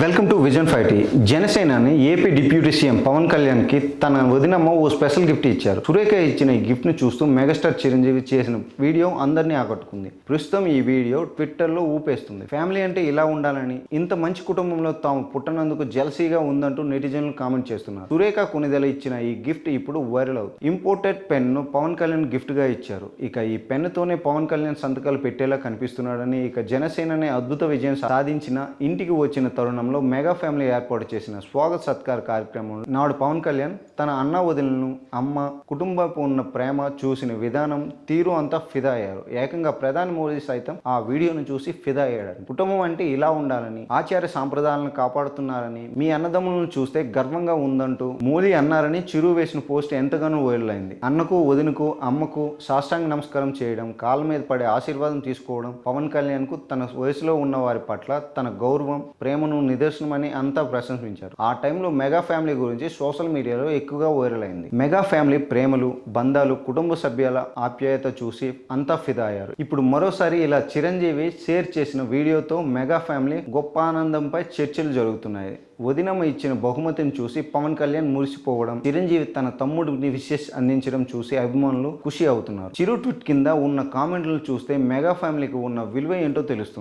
Welcome to vision fatty జనసేనాని AP deputy CM Pawan కళ్యాణ్కి తన వదినమ్మ ఓ స్పెషల్ గిఫ్ట్ ఇచ్చారు. సురేఖ ఇచ్చిన ఈ గిఫ్ట్ను చూస్తూ మెగాస్టార్ చిరంజీవి చేసిన వీడియో అందరినీ ఆకట్టుకుంది. ప్రస్తుతం ఈ వీడియో ట్విట్టర్లో ఊపేస్తుంది. ఫ్యామిలీ అంటే ఇలా ఉండాలని ఇంత మంచి కుటుంబంలో తాము పుట్టనందుకు జెలసీగా ఉందంటూ నెటిజన్లు కామెంట్ చేస్తున్నారు. సురేఖ కొనిదెల ఇచ్చిన ఈ గిఫ్ట్ ఇప్పుడు వైరల్ అవుతుంది ఇంపోర్టెడ్ పెన్ను పవన్ కళ్యాణ్ గిఫ్ట్గా ఇచ్చారు. ఇక ఈ పెన్ తోనే పవన్ కళ్యాణ్ సంతకాలు పెట్టేలా కనిపిస్తున్నాడని ఇక జనసేననే అద్భుత విజయం సాధించిన ఇంటికి వచ్చిన తరుణంలో మెగా ఫ్యామిలీ ఏర్పాటు చేసిన స్వాగత సత్కార కార్యక్రమంలో నాడు పవన్ కళ్యాణ్ తన అన్న వదిలను అమ్మ కుటుంబపు ఉన్న ప్రేమ చూసిన విధానం తీరు అంతా ఫిదా అయ్యారు. ఏకంగా ప్రధాని మోదీ సైతం ఆ వీడియోను చూసి ఫిదా అయ్యాడు. కుటుంబం అంటే ఇలా ఉండాలని ఆచార్య సాంప్రదాయాలను కాపాడుతున్నారని మీ అన్నదమ్ములను చూస్తే గర్వంగా ఉందంటూ మోదీ అన్నారని చిరు వేసిన పోస్ట్ ఎంతగానో వైరల్ అయింది. అన్నకు వదినకు అమ్మకు సాష్టాంగ నమస్కారం చేయడం కాళ్ళ మీద పడే ఆశీర్వాదం తీసుకోవడం పవన్ కళ్యాణ్కు తన వయసులో ఉన్న వారి పట్ల తన గౌరవం ప్రేమను నిదర్శనమని అంతా ప్రశంసించారు. ఆ టైంలో మెగా ఫ్యామిలీ గురించి సోషల్ మీడియాలో ఎక్కువగా వైరల్ అయింది. మెగా ఫ్యామిలీ ప్రేమలు బంధాలు కుటుంబ సభ్యుల ఆప్యాయత చూసి అంతా ఫిదా అయ్యారు. ఇప్పుడు మరోసారి ఇలా చిరంజీవి షేర్ చేసిన వీడియోతో మెగా ఫ్యామిలీ గొప్ప ఆనందంపై చర్చలు జరుగుతున్నాయి. వదినమ్మ ఇచ్చిన బహుమతిని చూసి పవన్ కళ్యాణ్ మురిసిపోవడం చిరంజీవి తన తమ్ముడిని విశేష అందించడం చూసి అభిమానులు ఖుషి అవుతున్నారు. చిరు ట్వీట్ కింద ఉన్న కామెంట్లు చూస్తే మెగా ఫ్యామిలీకి ఉన్న విలువ ఏంటో తెలుస్తుంది.